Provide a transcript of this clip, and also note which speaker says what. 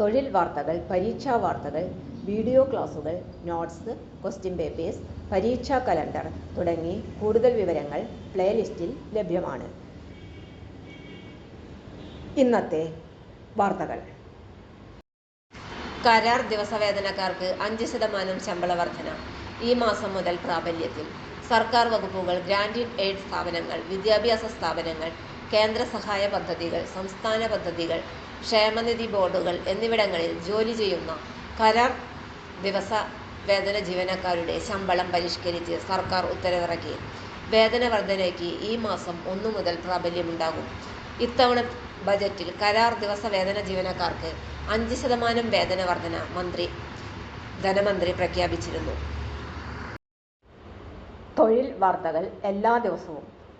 Speaker 1: തൊഴിൽ വാർത്തകൾ പരീക്ഷാ വാർത്തകൾ വീഡിയോ ക്ലാസുകൾ നോട്ട്സ് ക്വസ്റ്റ്യൻ പേപ്പേഴ്സ് പരീക്ഷാ കലണ്ടർ തുടങ്ങി കൂടുതൽ വിവരങ്ങൾ പ്ലേലിസ്റ്റിൽ ലഭ്യമാണ്. ഇന്നത്തെ വാർത്തകൾ.
Speaker 2: കരാർ ദിവസവേതനക്കാർക്ക് അഞ്ച് ശതമാനം ശമ്പള വർധന. ഈ മാസം മുതൽ പ്രാബല്യത്തിൽ. സർക്കാർ വകുപ്പുകൾ ഗ്രാൻഡ് എയ്ഡ് സ്ഥാപനങ്ങൾ വിദ്യാഭ്യാസ സ്ഥാപനങ്ങൾ കേന്ദ്ര സഹായ പദ്ധതികൾ സംസ്ഥാന പദ്ധതികൾ ക്ഷേമനിധി ബോർഡുകൾ എന്നിവിടങ്ങളിൽ ജോലി ചെയ്യുന്ന കരാർ ദിവസ വേതന ജീവനക്കാരുടെ ശമ്പളം പരിഷ്കരിച്ച് സർക്കാർ ഉത്തരവിറക്കി. വേതന വർധനയ്ക്ക് ഈ മാസം ഒന്നു മുതൽ പ്രാബല്യമുണ്ടാകും. ഇത്തവണ ബജറ്റിൽ കരാർ ദിവസ വേതന ജീവനക്കാർക്ക് അഞ്ച് ശതമാനം വേതന വർധന മന്ത്രി ധനമന്ത്രി പ്രഖ്യാപിച്ചിരുന്നു.
Speaker 1: തൊഴിൽ വാർത്തകൾ എല്ലാ ദിവസവും